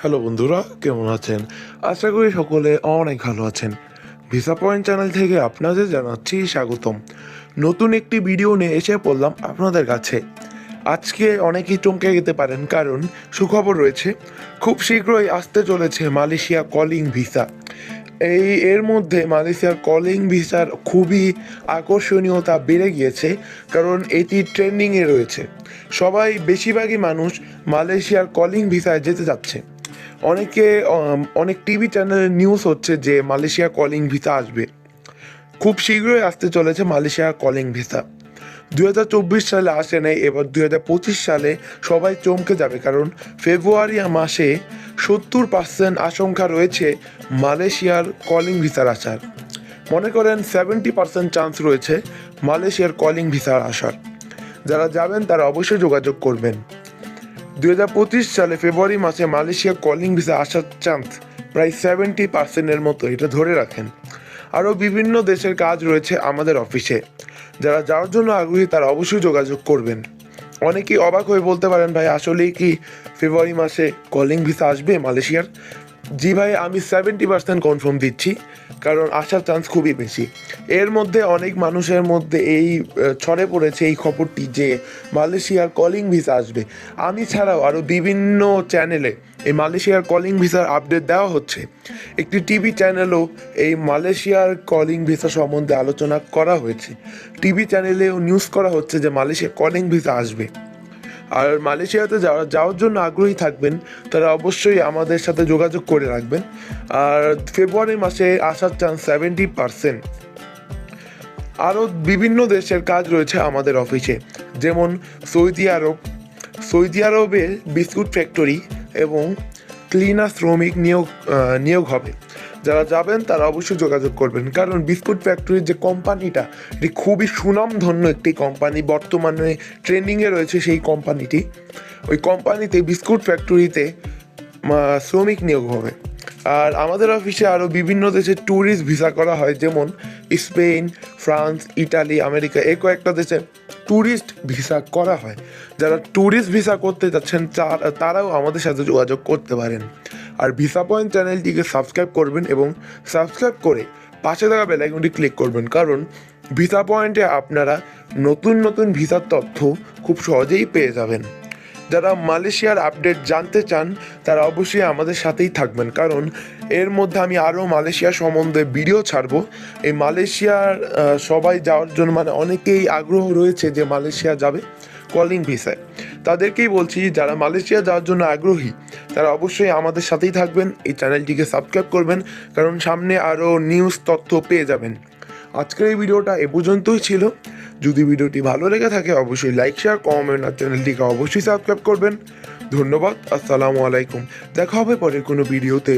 Hello বন্ধুরা, কেমন আছেন? আশা করি সকলে অনেক ভালো আছেন। ভিসা পয়েন্ট চ্যানেল থেকে আপনাদের জানাচ্ছি স্বাগতম। নতুন একটি ভিডিও নিয়ে এসে পড়লাম আপনাদের কাছে। আজকে অনেকেই চমকে যেতে পারেন, কারণ সুখবর রয়েছে, খুব শীঘ্রই আসতে চলেছে মালয়েশিয়া কলিং ভিসা এই, এর মধ্যে মালয়েশিয়ার কলিং ভিসার খুবই আকর্ষণীয়তা বেড়ে গিয়েছে, কারণ এটি ট্রেন্ডিংয়ে রয়েছে। সবাই বেশিরভাগই মানুষ মালয়েশিয়ার কলিং ভিসায় যেতে যাচ্ছে অনেকে অনেক টিভি চ্যানেলে নিউজ হচ্ছে যে মালয়েশিয়া কলিং ভিসা আসবে। খুব শীঘ্রই আসতে চলেছে মালয়েশিয়ার কলিং ভিসা দু হাজার চব্বিশ সালে আসে নাই, এবার দু হাজার পঁচিশ সালে সবাই চমকে যাবে, কারণ ফেব্রুয়ারি মাসে সত্তর পার্সেন্ট আশঙ্কা রয়েছে মালয়েশিয়ার কলিং ভিসার আসার। মনে করেন সেভেন্টি পার্সেন্ট চান্স রয়েছে মালয়েশিয়ার কলিং ভিসার আসার। যারা যাবেন তারা অবশ্যই যোগাযোগ করবেন। দুই হাজার পঁচিশ সালে ফেব্রুয়ারি মাসে মালয়েশিয়া কলিং ভিসা আসার চান্স প্রায় সেভেন্টি পার্সেন্টের মতো, এটা ধরে রাখেন। আরও বিভিন্ন দেশের কাজ রয়েছে আমাদের অফিসে যারা যাওয়ার জন্য আগ্রহী, তারা অবশ্যই যোগাযোগ করবেন। অনেকেই অবাক হয়ে বলতে পারেন, ভাই, আসলেই কি ফেব্রুয়ারি মাসে কলিং ভিসা আসবে মালয়েশিয়ার? জি ভাই, আমি সেভেন্টি পার্সেন্ট কনফার্ম দিচ্ছি, কারণ আসার চান্স খুবই বেশি। এর মধ্যে অনেক মানুষের মধ্যে এই ছড়ে পড়েছে এই খবরটি যে মালয়েশিয়ার কলিং ভিসা আসবে। আমি ছাড়াও আরও বিভিন্ন চ্যানেলে এই মালয়েশিয়ার কলিং ভিসার আপডেট দেওয়া হচ্ছে। একটি টিভি চ্যানেলও এই মালয়েশিয়ার কলিং ভিসা সম্বন্ধে আলোচনা করা হয়েছে। টিভি চ্যানেলেও নিউজ করা হচ্ছে যে মালয়েশিয়া কলিং ভিসা আসবে। আর মালয়েশিয়াতে যাওয়া যাওয়ার জন্য আগ্রহী থাকবেন, তারা অবশ্যই আমাদের সাথে যোগাযোগ করে রাখবেন। আর ফেব্রুয়ারি মাসে আসার চান্স সেভেন্টি পার্সেন্ট আরও বিভিন্ন দেশের কাজ রয়েছে আমাদের অফিসে, যেমন সৌদি আরব। সৌদি আরবে বিস্কুট ফ্যাক্টরি এবং ক্লিনার শ্রমিক নিয়োগ নিয়োগ হবে। যারা যাবেন, তারা অবশ্যই যোগাযোগ করবেন। কারণ বিস্কুট ফ্যাক্টরির যে কোম্পানিটা এটি খুবই সুনামধন্য একটি কোম্পানি বর্তমানে ট্রেন্ডিংয়ে রয়েছে সেই কোম্পানিটি ওই কোম্পানিতে বিস্কুট ফ্যাক্টরিতে শ্রমিক নিয়োগ হবে। আর আমাদের অফিসে আরও বিভিন্ন দেশে ট্যুরিস্ট ভিসা করা হয়, যেমন স্পেন, ফ্রান্স, ইটালি, আমেরিকা এই কয়েকটা দেশে ট্যুরিস্ট ভিসা করা হয়। যারা ট্যুরিস্ট ভিসা করতে যাচ্ছেন তার- তারাও আমাদের সাথে যোগাযোগ করতে পারেন। আর ভিসা পয়েন্ট চ্যানেলটিকে সাবস্ক্রাইব করবেন এবং সাবস্ক্রাইব করে পাশে থাকা বেলাইকনটি ক্লিক করবেন। কারণ ভিসা পয়েন্টে আপনারা নতুন নতুন ভিসার তথ্য খুব সহজেই পেয়ে যাবেন। যারা মালয়েশিয়ার আপডেট জানতে চান, তারা অবশ্যই আমাদের সাথেই থাকবেন। কারণ এর মধ্যে আমি আরও মালয়েশিয়া সম্বন্ধে ভিডিও ছাড়বো। এই মালয়েশিয়ার সবাই যাওয়ার জন্য মানে অনেকেই আগ্রহ রয়েছে যে মালয়েশিয়া যাবে কলিং ভিসায় তাদেরকেই বলছি, যারা মালয়েশিয়া যাওয়ার জন্য আগ্রহী, তারা অবশ্যই আমাদের সাথেই থাকবেন। এই চ্যানেলটিকে সাবস্ক্রাইব করবেন, কারণ সামনে আরও নিউজ তথ্য পেয়ে যাবেন। আজকের এই ভিডিওটা এ পর্যন্তই ছিল। যদি ভিডিওটি ভালো লেগে থাকে, অবশ্যই লাইক, শেয়ার, কমেন্ট আর চ্যানেলটিকে অবশ্যই সাবস্ক্রাইব করবেন। ধন্যবাদ, আসসালামু আলাইকুম। দেখা হবে পরের কোনো ভিডিওতে।